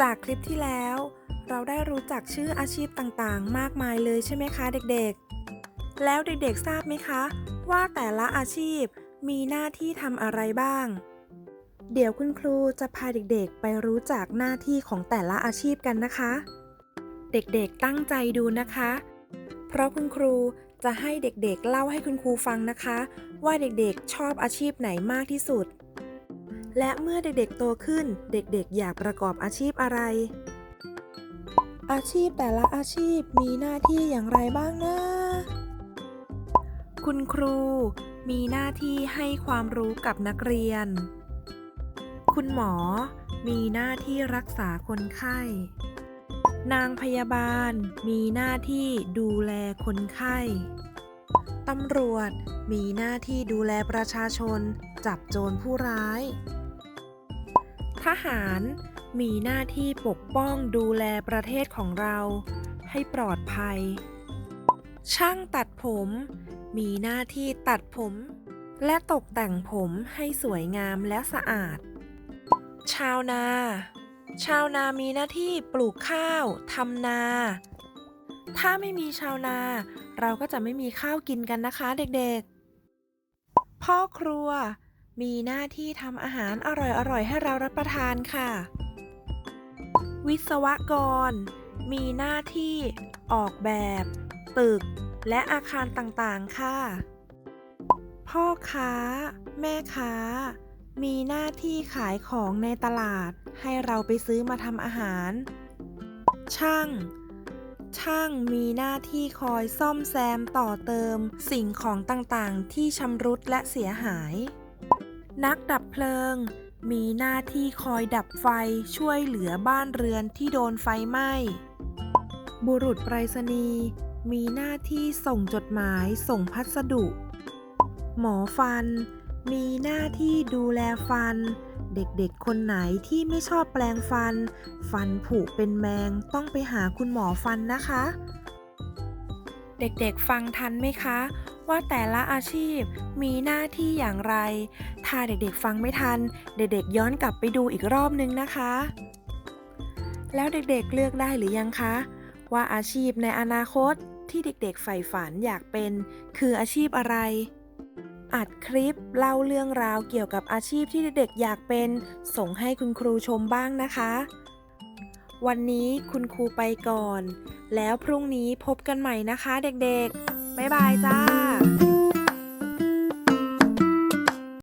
จากคลิปที่แล้ว เราได้รู้จักชื่ออาชีพต่างๆ มากมายเลยใช่ไหมคะเด็กๆ แล้วเด็กๆทราบไหมคะ ว่าแต่ละอาชีพมีหน้าที่ทำอะไรบ้าง เดี๋ยวคุณครูจะพาเด็กๆ ไปรู้จักหน้าที่ของแต่ละอาชีพกันนะคะ เด็กๆตั้งใจดูนะคะ เพราะคุณครูจะให้เด็กๆเล่าให้คุณครูฟังนะคะ ว่าเด็กๆชอบอาชีพไหนมากที่สุด และเมื่อเด็กๆโตขึ้น เด็กๆ อยากประกอบอาชีพอะไร อาชีพแต่ละอาชีพมีหน้าที่อย่างไรบ้างนะ คุณครู มีหน้าที่ให้ความรู้กับนักเรียน คุณหมอ มีหน้าที่รักษาคนไข้ นางพยาบาล มีหน้าที่ดูแลคนไข้ตำรวจมีหน้าที่ดูแลประชาชน จับโจรผู้ร้าย ทหารมีหน้าที่ปกป้องดูแลประเทศของเราให้ปลอดภัย ช่างตัดผม มีหน้าที่ตัดผม และตกแต่งผมให้สวยงามและสะอาด ชาวนา ชาวนามีหน้าที่ปลูกข้าวทำนา ถ้าไม่มีชาวนา เราก็จะไม่มีข้าวกินกันนะคะเด็กๆ พ่อครัว มีหน้าที่ทำอาหารอร่อยๆ ให้เรารับประทานค่ะ วิศวกร มีหน้าที่ออกแบบ ตึก และอาคารต่างๆ ค่ะ พ่อค้า แม่ค้า มีหน้าที่ขายของในตลาด ให้เราไปซื้อมาทำอาหาร ช่าง ช่างมีหน้าที่คอยซ่อมแซมต่อเติม สิ่งของต่างๆ ที่ชำรุดและเสียหาย นักดับเพลิง มีหน้าที่คอยดับไฟช่วยเหลือบ้านเรือนที่โดนไฟไหม้ บุรุษไปรษณีย์มีหน้าที่ส่งจดหมายส่งพัสดุ หมอฟัน มีหน้าที่ดูแลฟัน เด็กๆ คนไหนที่ไม่ชอบแปลงฟัน ฟันผุเป็นแมงต้องไปหาคุณหมอฟันนะคะ เด็กๆ ฟังทันไหมคะ ว่าแต่ละอาชีพมีหน้าที่อย่างไร ถ้าเด็กๆฟังไม่ทัน เด็กๆย้อนกลับไปดูอีกรอบนึงนะคะ แล้วเด็กๆเลือกได้หรือยังคะ ว่าอาชีพในอนาคตที่เด็กๆใฝ่ฝันอยากเป็น คืออาชีพอะไร อัดคลิปเล่าเรื่องราวเกี่ยวกับอาชีพที่เด็กๆอยากเป็น ส่งให้คุณครูชมบ้างนะคะ วันนี้คุณครูไปก่อน แล้วพรุ่งนี้พบกันใหม่นะคะเด็กๆ บ๊ายบายจ้า